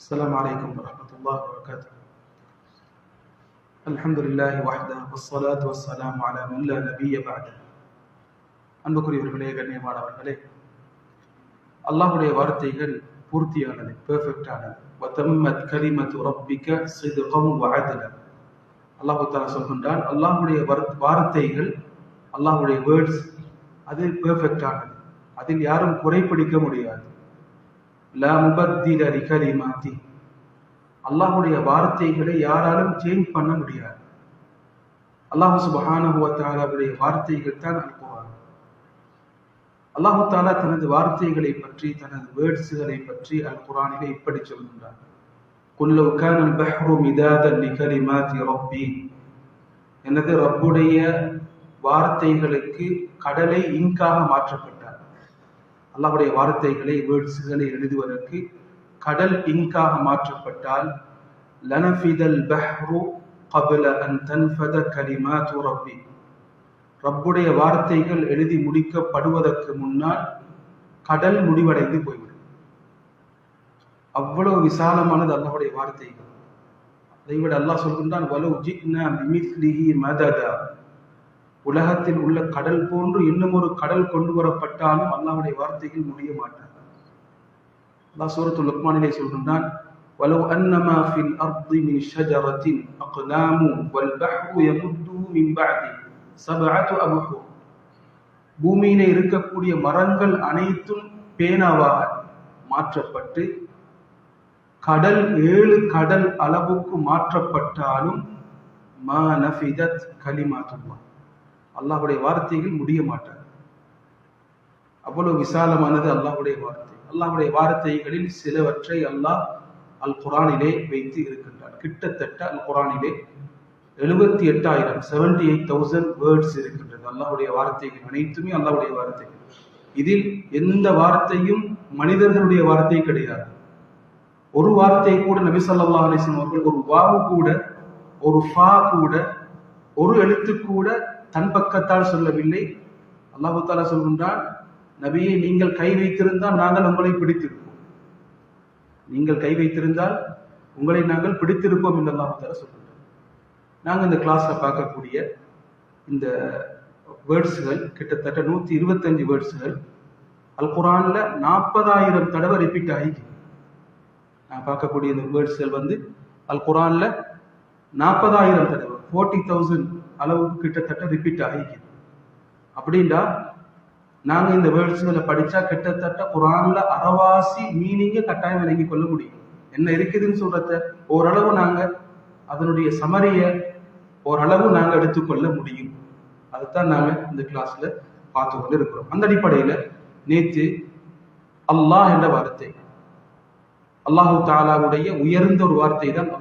السلام عليكم ورحمة الله وبركاته الحمد لله وحده والصلاة والسلام على من لا نبي بعده அன்புக்குரியவர்களே கண்ணியமானவர்களே அல்லாஹ்வுடைய வார்த்தைகள் பூர்த்தியானது பெர்ஃபெக்டானது வதம்மத் கலிமத்து ரப்பிக சிதுகம் வஅதல அல்லாஹ் தஆலா சொல்கின்றான் அல்லாஹ்வுடைய வர்- வார்த்தைகள் அல்லாஹ்வுடைய வேர்ட்ஸ் அது பெர்ஃபெக்டானது அதில் யாரும் குறைப்பிடிக்க முடியாது லா முபத்தில வார்த்தைகளை யாராலும் சேஞ்ச் பண்ண முடியாது. அல்லாஹ் சுபஹானுடைய வார்த்தைகள் தான் அல் அல்லாஹு தாலா தனது வார்த்தைகளை பற்றி தனது வேர்ட்ஸுகளை பற்றி அல் குரானிலே இப்படி சொல்கின்றார் குல்லு கான அல் பஹ்ரு மிதாதன் ரப்பி. எனது ரப்புடைய வார்த்தைகளுக்கு கடலை இங்காக மாற்றப்பட்டார் அல்லாவுடைய வார்த்தைகளை வேர்ட்ஸ்களை எழுதுவதற்கு கடல் இங்காக மாற்றப்பட்டால் லனஃபிதல் பஹ்ரு கபல அன் தன்ஃபத கலிமா துரப்பி ரப்புடைய வார்த்தைகள் எழுதி முடிக்கப்படுவதற்கு முன்னால் கடல் முடிவடைந்து போய்விடும். அவ்வளவு விசாலமானது அல்லாவுடைய வார்த்தைகள். அதைவிட அல்லாஹ் சொல்கின்றான் வலு ஜிக்னா மிமிஸ்லிஹி மததா. உலகத்தில் உள்ள கடல் போன்று இன்னும் ஒரு கடல் கொண்டு வரப்பட்டாலும் அல்லாஹ்வுடைய வார்த்தைகள் முடிய மாட்டார் அல்லாஹ் சூரத்துல் லுக்மானிலே சொல்கின்றான் ولو أن ما في الأرض من شجرة أقلام والبحر يمده من بعده سبعة أبحر பூமியிலே இருக்கக்கூடிய மரங்கள் அனைத்தும் பேனாவாக மாற்றப்பட்டு கடல் ஏழு கடல் அளவுக்கு மாற்றப்பட்டாலும் மா நஃபிதத் கலிமாத்துல்லா அல்லாஹுடைய வார்த்தைகள் முடிய மாட்டார் அவ்வளவு விசாலமானது அல்லாஹுடைய வார்த்தை. அல்லாஹுடைய வார்த்தைகளில் சிலவற்றை அல்லாஹ் அல் குரானிலே வைத்து இருக்கின்றார் கிட்டத்தட்ட அல் குரானிலே எழுபத்தி எட்டாயிரம் செவன்டி எயிட் தௌசண்ட் வேர்ட்ஸ் இருக்கின்றது. அல்லாஹுடைய வார்த்தைகள் அனைத்துமே அல்லாஹுடைய வார்த்தைகள். இதில் எந்த வார்த்தையும் மனிதர்களுடைய வார்த்தை கிடையாது. ஒரு வார்த்தை கூட நபி சொல்லா அலிஸ்லாம் அவர்கள் ஒரு வாவு கூட ஒரு ஃபா கூட ஒரு எழுத்து கூட தன் பக்கத்தால் சொல்லவில்லை. அல்லாஹு தாலா சொல்கின்றான் நபியை நீங்கள் கை வைத்திருந்தால் நாங்கள் உங்களை பிடித்திருப்போம். நீங்கள் கை வைத்திருந்தால் உங்களை நாங்கள் பிடித்திருப்போம் என்று அல்லாஹு தாலா சொல்கின்றான். நாங்கள் இந்த கிளாஸில் பார்க்கக்கூடிய இந்த வேர்ட்ஸுகள் கிட்டத்தட்ட நூற்றி இருபத்தஞ்சு வேர்ட்ஸுகள் அல் குரானில் நாற்பதாயிரம் தடவை ரிப்பீட் ஆகிக்கு நான் பார்க்கக்கூடிய இந்த வேர்ட்ஸ்கள் வந்து அல் குரானில் நாற்பதாயிரம் தடவை ஃபோர்ட்டி தௌசண்ட் அளவுக்கு கிட்டத்தட்ட ரிப்பீட் ஆகிக்குது. அப்படின்னா நாங்க இந்த வேர்ட்ஸ்களை படிச்சா கிட்டத்தட்ட குரான்ல அறவாசி மீனிங்க கட்டாயம் விளங்கி கொள்ள முடியும். என்ன இருக்குதுன்னு சொல்றத ஓரளவு நாங்க அதனுடைய சமரிய ஓரளவு நாங்க எடுத்துக்கொள்ள முடியும். அதுதான் நாங்க இந்த கிளாஸ்ல பார்த்து கொண்டு இருக்கிறோம் அந்த அடிப்படையில நேத்து அல்லாஹ் என்ற வார்த்தை அல்லாஹு தாலாவுடைய உயர்ந்த ஒரு வார்த்தை தான்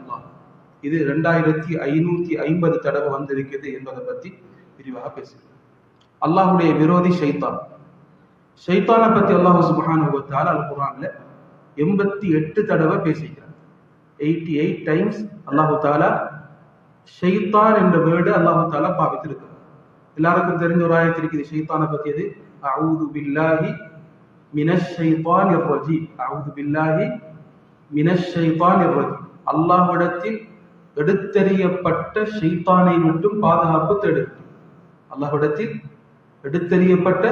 இது ரெண்டாயிரத்தி ஐநூத்தி ஐம்பது தடவை வந்திருக்கிறது என்பதை பத்தி விரிவாக பேசுகிறோம் அல்லாஹுடைய விரோதி ஷைத்தான். ஷைத்தானை பத்தி அல்லாஹு சுப்ஹானஹு அல் குரான்ல எண்பத்தி எட்டு தடவை பேசிக்கிறார் எயிட்டி எயிட் டைம்ஸ் அல்லாஹு தாலா ஷைத்தான் என்ற வேர்டு அல்லாஹு தாலா பாவித்திருக்கிறார். எல்லாருக்கும் தெரிஞ்ச ஒரு ஆயத்து இருக்குது ஷைத்தானை பத்தியது அவுது பில்லாஹி மினஸ் ஷைத்தானிர் ரஜீம். அவுது பில்லாஹி மினஷ் ஷைத்தானிர் ரஜீம். அல்லாஹ்விடத்தில் எடுத்தறியப்பட்ட ஷைத்தானை விட்டும் பாதுகாப்பு தேடுகிறேன் அல்லாஹிடத்தில் எடுத்தறியப்பட்ட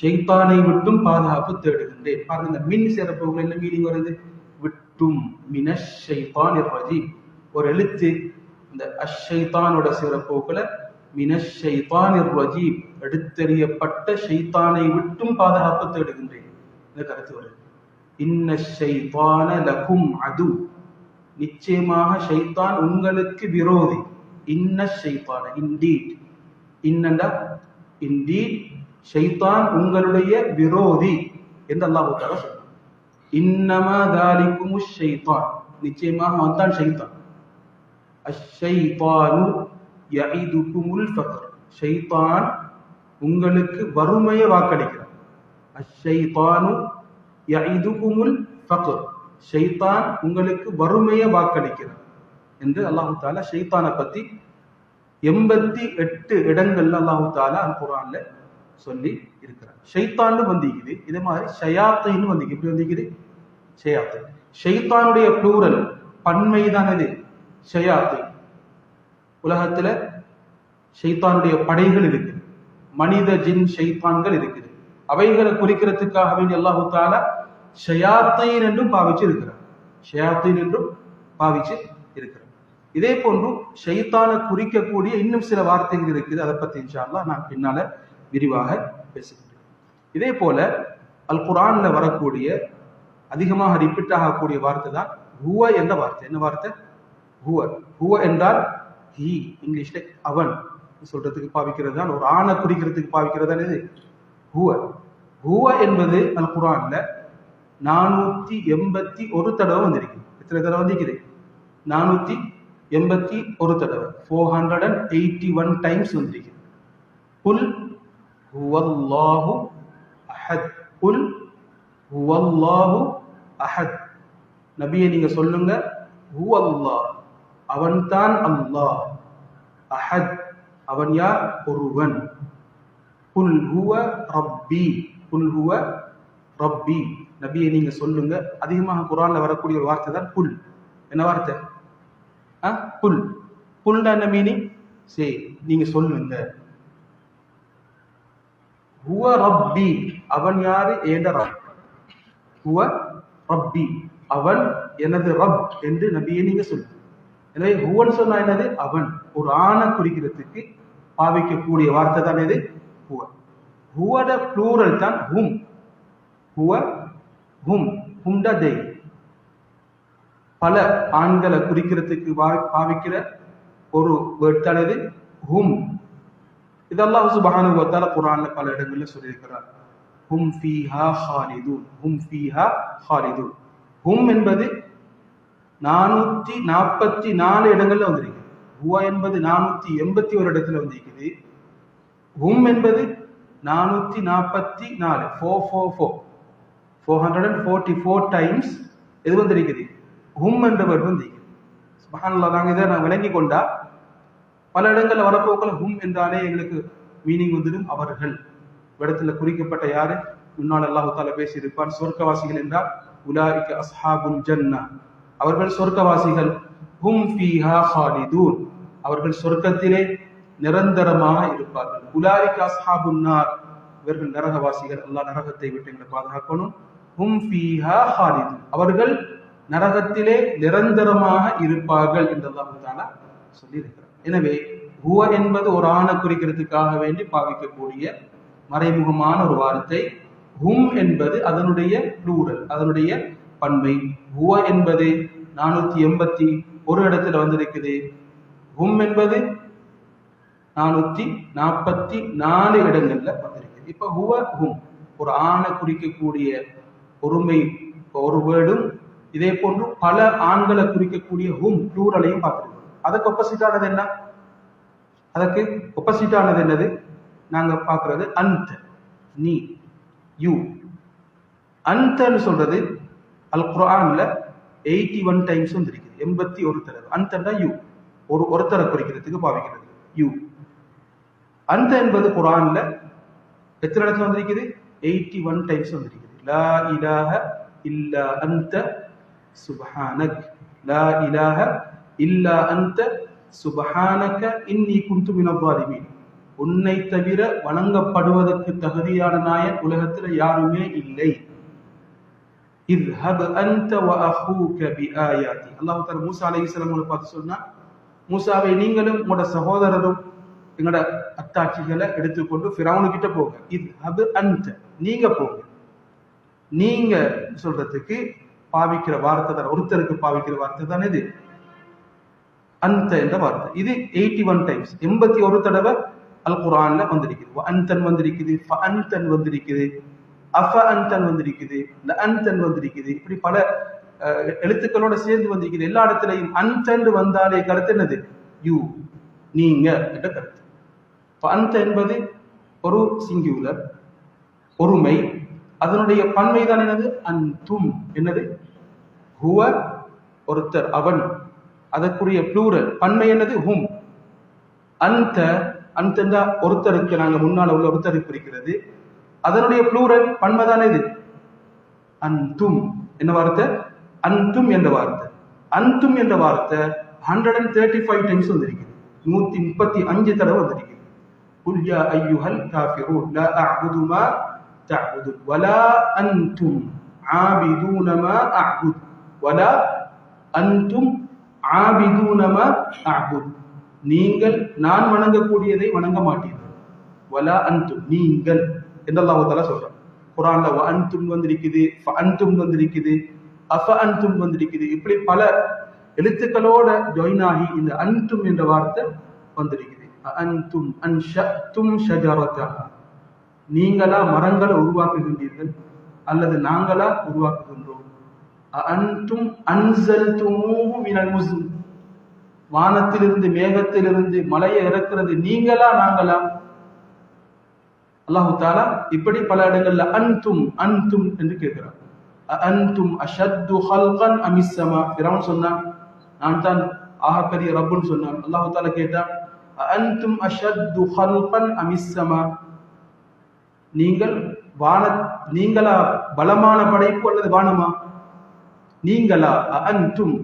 ஷைத்தானை விட்டும் பாதுகாப்பு தேடுகின்றேன். பாருங்க இந்த மின் சிறப்புகள் என்ன மீனிங் வருது? விட்டும் மினஷ் ஷைத்தானிர் ஒரு எழுத்து இந்த அஷைத்தானோட சிறப்புகளை மினஷ் ஷைத்தானிர் ரஜீம். எடுத்தறியப்பட்ட ஷைத்தானை விட்டும் பாதுகாப்பு தேடுகின்றேன். இந்த கருத்து வருது? இன்ன ஷைத்தான லகும் அது நிச்சயமாக ஷைத்தான் உங்களுக்கு விரோதி. இன்ன ஷைத்தான இன்டீட் இன்னண்டா? இன்டீட் ஷைத்தான் உங்களுடைய விரோதி என்று அல்லாஹ் தாலா சொல்றான் இன்னமா தாலிக்கும் ஷைத்தான். நிச்சயமாக வந்தான் ஷைத்தான். அஷைத்தானு யஇதுகுமுல் ஃபக்ர். ஷைத்தான் உங்களுக்கு வறுமையை வாக்களிக்கிறான். அஷைத்தானு யஇதுகுமுல் ஃபக்ர். ஷைத்தான் உங்களுக்கு வறுமையை வாக்களிக்கிறான் என்று அல்லாஹு தாலா ஷைத்தானை பத்தி எண்பத்தி எட்டு இடங்கள்ல அல்லாஹு தாலா அல் குரான்ல சொல்லி இருக்கிறார். ஷைத்தான்னு வந்திக்குது. இதே மாதிரி ஷயாத்தைன்னு வந்திக்கு இப்படி வந்திக்குது? ஷயாத்தை. ஷைத்தானுடைய ப்ளூரல் பன்மை தான் இது ஷயாத்தி. உலகத்துல ஷைத்தானுடைய படைகள் இருக்குது. மனித ஜின் ஷைத்தான்கள் இருக்குது. அவைகளை குறிக்கிறதுக்காக வேண்டி அல்லாஹு தாலா ஷயாத்தைன் என்றும் பாவிச்சு இருக்கிறார். ஷயாத்தைன் என்றும் பாவிச்சு இருக்கிறார். இதே போன்று ஷைத்தானை குறிக்கக்கூடிய இன்னும் சில வார்த்தைகள் இருக்குது. அதை பத்தி இன்ஷால்லா நான் பின்னால விரிவாக பேசுகிறேன். இதே போல அல் குரான்ல வரக்கூடிய அதிகமாக ரிப்பீட் ஆகக்கூடிய வார்த்தை தான் ஹுவ என்ற வார்த்தை. என்ன வார்த்தை? ஹுவ. ஹுவ என்றால் ஹி. இங்கிலீஷ்ல அவன் சொல்றதுக்கு பாவிக்கிறது தான். ஒரு ஆணை குறிக்கிறதுக்கு பாவிக்கிறது தான் இது. ஹுவ. ஹுவ என்பது அல் குரான்ல நானூத்தி எண்பத்தி ஒரு தடவை வந்திருக்கு. எத்தனை தடவை வந்திருக்குது? நானூத்தி எண்பத்தி ஒரு தடவை. Four hundred and eighty one times வந்திருக்கு. புல் ஹுவல்லாஹு அஹத். புல் ஹுவல்லாஹு அஹத். நபியை நீங்க சொல்லுங்க. ஹு அல்லாஹ் அவன்தான் அல்லாஹ். அஹத். அவன் யார்? ஒருவன். புல் ஹுவ ரப்பி. புல் ஹுவ ரப்பி. நபியை நீங்க சொல்லுங்க. அதிகமாக குரான்ல வரக்கூடிய ஒரு வார்த்தை தான் புல். என்ன வார்த்தை? ஆ? புல். புல்னா என்ன மீனிங் சரி நீங்க சொல்லுங்க ஹுவ ரப்பி. அவன் யாரு? ஏண்ட ரப்? ஹுவ ரப்பி. அவன் எனது ரப் என்று நபியை நீங்க சொல்லுங்க. எனவே ஹுவன் சொன்னா என்னது? அவன். ஒரு ஆணை குறிக்கிறதுக்கு பாவிக்கக்கூடிய வார்த்தை தான் எது ஹுவ. ஹுவட ப்ளூரல் தான் ஹும். ஹுவ ஹும் ஹும்டா தே பல ஆண்களை குறிக்கிறதுக்கு பா- பாவிக்கிற ஒரு வேர்ட் ஹும். இதெல்லாம் அல்லாஹ் வத்தால குரான்ல பல இடங்கள்ல சொல்லியிருக்கிறார். ஹும் ஃபீஹா ஹாலிதூன் ஹும் ஃபீஹா ஹாலிதூன். ஹும் என்பது நானூத்தி நாற்பத்தி நாலு இடங்கள்ல வந்திருக்கு ஹுவா என்பது நானூத்தி எண்பத்தி ஒரு இடத்துல வந்திருக்குது. ஹும் என்பது நானூத்தி நாற்பத்தி நாலு four four four four hundred and forty four times எது வந்திருக்குது? ஹும் என்ற வேர்டு வந்திருக்குது. சுபஹானல்லாஹ் நாங்கள் இதை நான் விளங்கி கொண்டா பல இடங்களில் வரப்போக்கில் ஹும் என்றாலே எங்களுக்கு மீனிங் வந்துடும் அவர்கள். இடத்துல குறிக்கப்பட்ட யாரு? முன்னால் அல்லாஹு பேசியிருப்பார் பேசியிருப்பான் சொர்க்கவாசிகள் என்றால் உலாரிக்க அஸ்ஹாபுல் ஜன்னா. அவர்கள் சொர்க்கவாசிகள். ஹும் ஃபீஹா ஹாலிதூன். அவர்கள் சொர்க்கத்திலே நிரந்தரமாக இருப்பார்கள். உலாரிக்க அஸ்ஹாபுன்னார் இவர்கள் நரகவாசிகள். அல்லா நரகத்தை விட்டு எங்களை பாதுகாக்கணும். ஹும் ஃபீஹா அவர்கள் நரகத்திலே நிரந்தரமாக இருப்பார்கள் என்று அல்லாஹு சொல்லியிருக்கிறார். எனவே ஹுவ என்பது ஒரு ஆணை குறிக்கிறதுக்காக வேண்டி பாவிக்கக்கூடிய மறைமுகமான ஒரு வார்த்தை. ஹும் என்பது அதனுடைய ப்ளூரல் அதனுடைய பன்மை ஹுவ என்பது நானூத்தி எண்பத்தி ஒரு இடத்துல வந்திருக்குது. ஹும் என்பது நானூத்தி நாற்பத்தி நாலு இடங்கள்ல வந்திருக்கு இப்ப ஹுவ ஹும் ஒரு ஆணை குறிக்கக்கூடிய ஒருமை ஒரு வேர்டும் இதே போன்று பல ஆண்களை குறிக்கக்கூடிய ஹும் ப்ளூரலையும் பார்த்துருக்கோம். அதுக்கு ஒப்போசிட்டானது என்ன? அதுக்கு ஒப்போசிட்டானது என்னது? நாங்க பார்க்கறது அந்த நீ யூ. அந்தன்னு சொல்றது அல் குரான்ல எயிட்டி ஒன் டைம்ஸ் வந்துருக்குது எண்பத்தி ஒரு தடவை. அந்தன்னா யூ. ஒரு ஒருத்தரை குறிக்கிறதுக்கு பாவிக்கிறது. யூ. அந்த என்பது குரான்ல எத்தனை இடத்துல வந்திருக்குது? எயிட்டி ஒன் டைம்ஸ் வந்திருக்குது. லா இலாஹ இல்லா அந்த சுபஹானக். லா இலாஹ இல்லா அந்த சுபஹானக இன்னி குந்து மினவாதிமீன் உன்னை தவிர வணங்கப்படுவதற்கு தகுதியான நாயன் உலகத்துல யாருமே இல்லை. இத்ஹப் அந்த வ அஹூக பிஆயாதி அல்லாஹ் தஆலா மூசா அலைஹிஸ்ஸலாம் பார்த்து சொன்னா மூசாவை நீங்களும் உங்களோட சகோதரரும் எங்களோட அத்தாட்சிகளை எடுத்துக்கொண்டு ஃபிரௌனு கிட்ட போங்க அது அந்த. நீங்க போங்க. நீங்க சொல்றதுக்கு பாவிக்கிற வார்த்தை தான். ஒருத்தருக்கு பாவிக்கிற வார்த்தை தானே இது. அந்த என்ற வார்த்தை. இது எயிட்டி ஒன் டைம்ஸ் எண்பத்தி ஒரு தடவை அல் குரான்ல வந்திருக்குது அந்தன் வந்திருக்குது ஃப வந்திருக்குது அஃப அந்தன் வந்திருக்குது இந்த அந்தன் வந்திருக்குது. இப்படி பல எழுத்துக்களோட சேர்ந்து வந்திருக்குது. எல்லா இடத்துலையும் அந்தன் வந்தாலே கருத்து என்னது? யூ. நீங்க என்ற கருத்து. அந்த என்பது ஒரு சிங்கியுலர் ஒருமை அதனுடைய பன்மை தான் என்னது? தும் என்னது? ஹுவ ஒருத்தர் அவன். அதற்குரிய ப்ளூரல் பன்மை என்னது? ஹும். அந்த அந்த ஒருத்தருக்கு நாங்கள் முன்னால் உள்ள ஒருத்தருக்கு குறிக்கிறது அதனுடைய ப்ளூரல் பன்மை தானே இது அந்தும் என்ன வார்த்தை? அந்தும் என்ற வார்த்தை. அந்தும் என்ற வார்த்தை hundred and thirty five times வந்திருக்கு நூத்தி முப்பத்தி அஞ்சு தடவை வந்திருக்கு قل يا أيها الكافرون لا أعبد ما تعبدون ولا أنتم عابدون ما أعبد ولا أنتم عابدون ما أعبد நீங்கள் நான் வணங்கக்கூடியதை வணங்க மாட்டீர்கள் வலா அன்தும் நீங்கள் என்று அல்லாஹ் தஆலா சொல்றான் குர்ஆன்ல வ அன்தும் வந்திருக்குது ஃப அன்தும் வந்திருக்குது அஃப அன்தும் வந்திருக்குது இப்படி பல எழுத்துக்களோட ஜாயின் ஆகி இந்த அன்தும் என்ற வார்த்தை வந்திருக்குது அன்தும் அன்ஷத்தும் ஷஜரதஹா நீங்களா மரங்களை உருவாக்குகின்றீர்கள் அல்லது நாங்களா உருவாக்குகின்றோம். அன்தும் அன்சல் மினல் முஸ்லிம். வானத்திலிருந்து மேகத்திலிருந்து மலையை இறக்குறது நீங்களா நாங்களா? அல்லாஹு தாலா இப்படி பல இடங்கள்ல அன்தும் அன்தும் என்று கேட்கிறார் அன்தும் அஷத்து ஹல்கன் அமிசமா பிரவன் சொன்னான் நான் தான் ஆகப்பெரிய ரப்புன்னு சொன்னான். அல்லாஹு தாலா கேட்டான் அந்தும் அஷத்து ஹல்கன் அமிஸ்ஸமா? நீங்கள் வான நீங்களா பலமான படைப்பு அல்லது வானமா? நீங்களா அந்தும்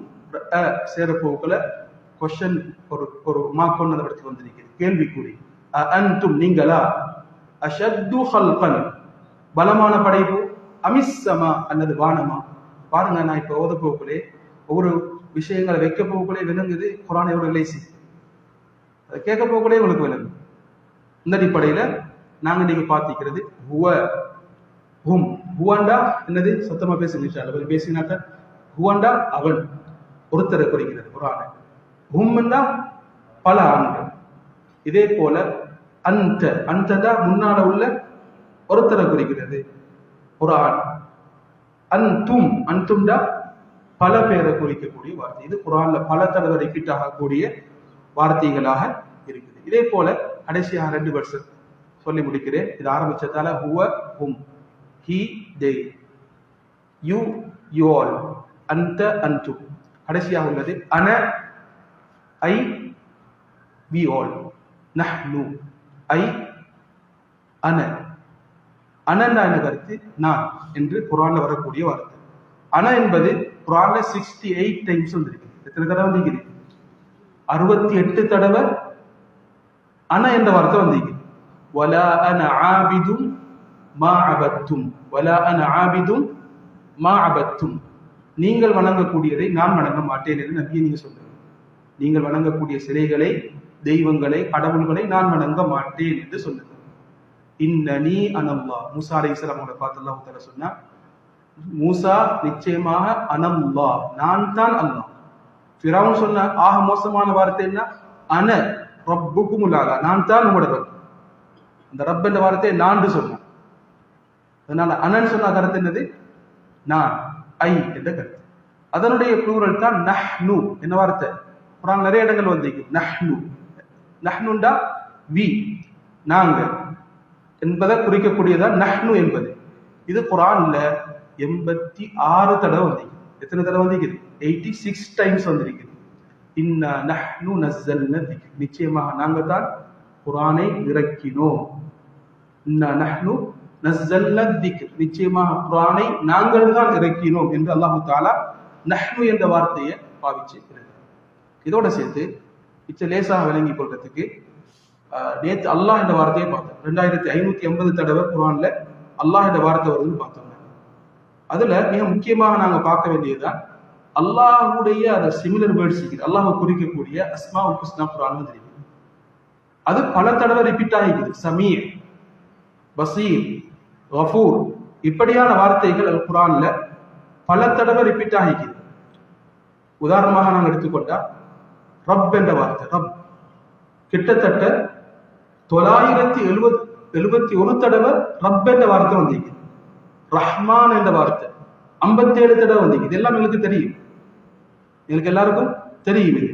சேரப்போக்குல கொஷன் ஒரு ஒரு மாக்கொண்டு அந்த இடத்துக்கு வந்திருக்கிறது. கேள்விக்குறி. அன்தும் நீங்களா? அஷத்து ஹல்பன் பலமான படைப்பு? அமிஸ்ஸமா? அல்லது வானமா? பாருங்க நான் இப்ப ஓத போக்குள்ளே ஒவ்வொரு விஷயங்களை வைக்க போக்குள்ளே விளங்குது குரான் எவ்வளவு லேசி. அதை கேட்க போகக்கூட உங்களுக்கு விளங்கும். இந்த அடிப்படையில நாங்க நீங்க பாத்திக்கிறது ஹுவ. ஹும். ஹுவாண்டா என்னது? சத்தமா பேசுங்க அவர் பேசினாக்க ஹுவாண்டா அவன். ஒருத்தரை குறிக்கிறது ஒரு ஆணை. ஹும்னா பல ஆண்கள். இதே போல அந்த அந்ததா முன்னால உள்ள ஒருத்தரை குறிக்கிறது ஒரு ஆண். அன்தும் அன்தும்டா பல பேரை குறிக்கக்கூடிய வார்த்தை. இது குரான்ல பல தடவை ரிப்பீட் ஆகக்கூடிய வார்த்தைகளாக இருக்குது. இதே போல கடைசியாக ரெண்டு வருஷம் சொல்லி முடிக்கிறேன். இது ஆரம்பிச்சதால ஹுவ ஹும் he they you you all அந்த அந்து கடைசியாக உள்ளது அன ஐ வி ஆல் நஹ்னு ஐ அன அனந்தா என்ற கருத்து நான் என்று குரான்ல வரக்கூடிய வார்த்தை. அன என்பது குரான்ல சிக்ஸ்டி எயிட் டைம்ஸ் வந்திருக்கு. எத்தனை தடவை வந்திருக்குது? அறுபத்தி எட்டு தடவை அன என்ற வார்த்தை வந்தீங்க. வலா அன ஆபிதும் மா அபத்தும். வலா அன ஆபிதும் மா அபத்தும். நீங்கள் வணங்கக்கூடியதை நான் வணங்க மாட்டேன் என்று நபியை நீங்க சொல்றீங்க நீங்கள் வணங்கக்கூடிய சிலைகளை தெய்வங்களை கடவுள்களை நான் வணங்க மாட்டேன் என்று சொல்லுங்க. இன்னனி அனல்லா. மூசா அலை இஸ்லாமோட பார்த்துலாம் அல்லாஹ் சொன்னா மூசா நிச்சயமாக அனல்லா. நான் தான் அல்லாஹ். ஃபிரௌன் சொன்ன ஆக மோசமான வார்த்தை என்ன? அன ரப்புக்கும் நான் தான் உங்களோட ரப். அந்த ரப் என்ற வார்த்தையை நான் சொன்னேன். அதனால அனன் சொன்ன கருத்து என்னது? நான் ஐ என்ற கருத்து. அதனுடைய ப்ளூரல் தான் நஹ்னு என்ன வார்த்தை. குரான் நிறைய இடங்கள் வந்திருக்கு. நஹ்னு நஹ்னுண்டா வி நாங்க என்பதை குறிக்கக்கூடியதா நஹ்னு என்பது. இது குரான்ல எண்பத்தி ஆறு தடவை வந்திருக்கு. எத்தனை தடவை வந்திருக்குது? எயிட்டி சிக்ஸ் டைம்ஸ் வந்திருக்குது. இன்னா நஹ்னு நஸ்ஸல்ன திக்ர். நிச்சயமாக நாங்கள் தான் குரானை இறக்கினோம். இன்னா நஹ்னு நஸ்ஸல்ன திக்ர். நிச்சயமாக குரானை நாங்கள் தான் இறக்கினோம் என்று அல்லாஹு தாலா நஹ்னு என்ற வார்த்தையை பாவிச்சு இதோட சேர்த்து மிச்ச லேசாக விளங்கி கொள்றதுக்கு நேற்று அல்லாஹ் என்ற வார்த்தையை பார்த்தோம். ரெண்டாயிரத்தி ஐநூத்தி எண்பது தடவை குரான்ல அல்லாஹ் என்ற வார்த்தை வருதுன்னு பார்த்தோம். அதுல மிக முக்கியமாக நாங்க பார்க்க வேண்டியதுதான் அல்லாஹுடைய அந்த சிமிலர் வேர்ட்ஸ் இருக்குது. குறிக்கக்கூடிய அஸ்மா உல் கிருஷ்ணா குரான் தெரியும் அது பல தடவை ரிப்பீட் ஆகிக்குது. சமீர் பசீர் வஃபூர் இப்படியான வார்த்தைகள் அல் குரான்ல பல தடவை ரிப்பீட் ஆகிக்குது. உதாரணமாக நாங்கள் எடுத்துக்கொண்டா ரப் என்ற வார்த்தை ரப். கிட்டத்தட்ட தொள்ளாயிரத்தி எழுபத் எழுபத்தி ஒரு தடவை ரப் என்ற வார்த்தை வந்திருக்கு ரஹ்மான் என்ற வார்த்தை. ஐம்பத்தி ஏழு தடவை இது இதெல்லாம் எங்களுக்கு தெரியும். எங்களுக்கு எல்லாருக்கும் தெரியும் இது.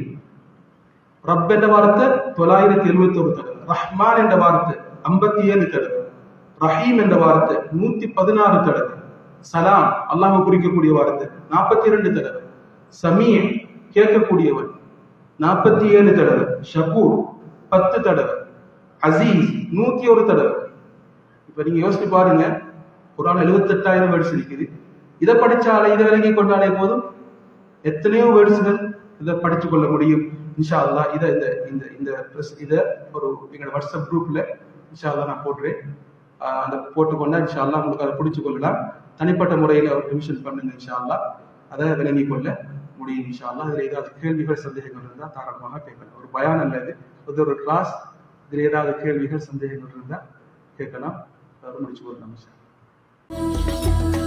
ரப் என்ற வார்த்தை தொள்ளாயிரத்தி எழுபத்தி ஒரு தடவை. ரஹ்மான் என்ற வார்த்தை ஐம்பத்தி ஏழு தடவை. ரஹீம் என்ற வார்த்தை நூத்தி பதினாறு தடவை. சலாம் அல்லாஹ் குறிக்கக்கூடிய வார்த்தை நாற்பத்தி இரண்டு தடவை. சமீ கேட்கக்கூடியவன் நாற்பத்தி ஏழு தடவை. ஷபூர் பத்து தடவை. அசீஸ் நூத்தி ஒரு தடவை. இப்ப நீங்க யோசிச்சு பாருங்க. குரான் எழுபத்தி எட்டாயிரம் வேர்ட்ஸ் இருக்குது இதை படிச்சாலே இதை விளங்கி கொண்டாலே போதும்? எத்தனையோ வேர்ட்ஸ்கள் இதை படிச்சு கொள்ள முடியும். இன்ஷா அல்லாஹ் இதை இந்த இந்த இந்த ப்ரெஸ் இதை ஒரு எங்களோட வாட்ஸ்அப் குரூப்ல இன்ஷா அல்லாஹ் நான் போட்டுறேன். அதை அந்த போட்டுக்கொண்டா இன்ஷா அல்லாஹ் உங்களுக்கு அதை பிடிச்சு கொள்ளலாம். தனிப்பட்ட முறையில் ரிவிஷன் பண்ணுங்க இன்ஷா அல்லாஹ் அதை விளங்கி கொள்ள முடியும் இன்ஷா அல்லாஹ் இதில் ஏதாவது கேள்விகள் சந்தேகங்கள் இருந்தால் தாராளமாக கேட்கலாம். ஒரு பயான் அல்லது இது ஒரு கிளாஸ் இதில் ஏதாவது கேள்விகள் சந்தேகங்கள் இருந்தால் கேட்கலாம். அதை முடிச்சு கொள்ளலாம் இன்ஷா Thank you.